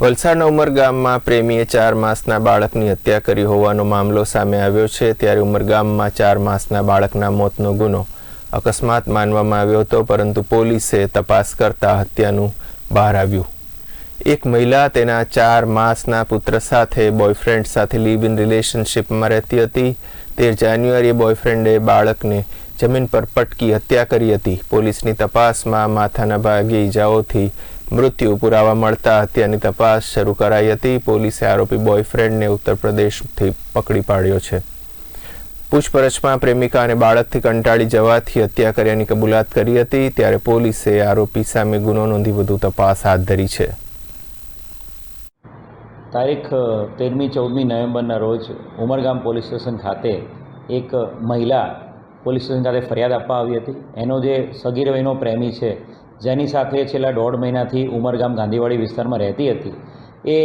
વલસાડના ઉમરગામમાં પ્રેમીએ ચાર માસના બાળકની હત્યા કરી હોવાનો મામલો સામે આવ્યો છે. ત્યારે ઉમરગામમાં ચાર માસના બાળકના મોતનો ગુનો અકસ્માત માનવામાં આવ્યો હતો, પરંતુ પોલીસે તપાસ કરતા હત્યાનું બહાર આવ્યું. એક મહિલા તેના ચાર માસના પુત્ર સાથે બોયફ્રેન્ડ સાથે લીવ ઇન રિલેશનશિપમાં રહેતી હતી. તેર જાન્યુઆરીએ બોયફ્રેન્ડે બાળકને જમીન પર પટકી હત્યા કરી હતી. પોલીસની તપાસમાં માથાના ભાગે ઈજાઓથી મૃત્યુ પુરાવા મળતા હત્યાની તપાસ શરૂ કરાઈ હતી. પોલીસે આરોપી બોયફ્રેન્ડને ઉત્તર પ્રદેશથી પકડી પાડ્યો છે. પૂછપરછમાં પ્રેમિકા અને બાળકથી કંટાળી જવાથી હત્યા કર્યાની કબૂલાત કરી હતી. ત્યારે પોલીસે આરોપી સામે ગુનો નોંધી વધુ તપાસ હાથ ધરી છે. તારીખ તેરમી ચૌદમી નવેમ્બરના રોજ ઉમરગામ પોલીસ સ્ટેશન ખાતે એક મહિલા પોલીસ સ્ટેશન ખાતે ફરિયાદ આપવા આવી હતી. એનો જે સગીર વયનો પ્રેમી છે જેની સાથે છેલ્લા દોઢ મહિનાથી ઉમરગામ ગાંધીવાડી વિસ્તારમાં રહેતી હતી. એ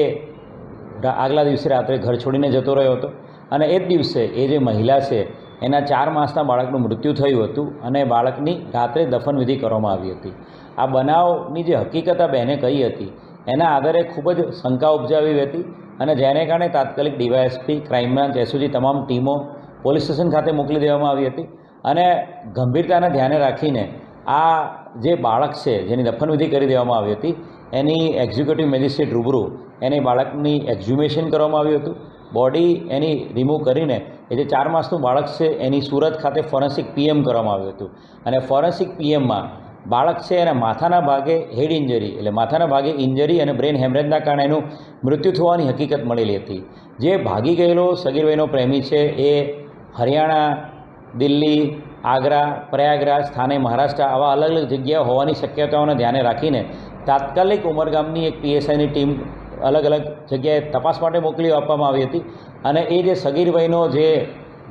આગલા દિવસે રાત્રે ઘર છોડીને જતો રહ્યો હતો અને એ જ દિવસે એ જે મહિલા છે, એના ચાર માસના બાળકનું મૃત્યુ થયું હતું અને બાળકની રાત્રે દફનવિધિ કરવામાં આવી હતી. આ બનાવની જે હકીકત આ બહેને કહી હતી, એના આધારે ખૂબ જ શંકા ઉપજાવી હતી અને જેને કારણે તાત્કાલિક ડીવાયએસપી, ક્રાઇમ બ્રાન્ચ એસઓજી તમામ ટીમો પોલીસ સ્ટેશન ખાતે મોકલી દેવામાં આવી હતી અને ગંભીરતાને ધ્યાને રાખીને આ જે બાળક છે, જેની દફનવિધિ કરી દેવામાં આવી હતી, એની એક્ઝિક્યુટિવ મેજિસ્ટ્રેટ રૂબરૂ એની બાળકની એક્ઝ્યુમેશન કરવામાં આવ્યું હતું. બોડી એની રિમૂવ કરીને એ જે ચાર માસનું બાળક છે, એની સુરત ખાતે ફોરેન્સિક પીએમ કરવામાં આવ્યું હતું. અને ફોરેન્સિક પીએમમાં બાળક છે, એના માથાના ભાગે હેડ ઇન્જરી એટલે માથાના ભાગે ઇન્જરી અને બ્રેન હેમરેજના કારણે એનું મૃત્યુ થવાની હકીકત મળેલી હતી. જે ભાગી ગયેલો સગીરભાઈનો પ્રેમી છે, એ હરિયાણા, દિલ્હી આગ્રા, પ્રયાગરાજ, થાને મહારાષ્ટ્ર આવા અલગ અલગ જગ્યાએ હોવાની શક્યતાઓને ધ્યાને રાખીને તાત્કાલિક ઉમરગામની એક પીએસઆઈની ટીમ અલગ અલગ જગ્યાએ તપાસ માટે મોકલી આપવામાં આવી હતી અને એ જે સગીર વયનો જે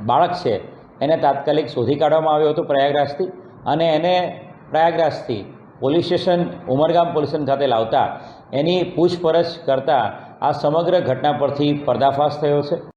બાળક છે, એને તાત્કાલિક શોધી કાઢવામાં આવ્યો હતો પ્રયાગરાજથી અને એને પ્રયાગરાજથી police station, Umargam police station ખાતે લાવતા એની પૂછપરછ કરતાં આ સમગ્ર ઘટના પરથી પર્દાફાશ થયો છે.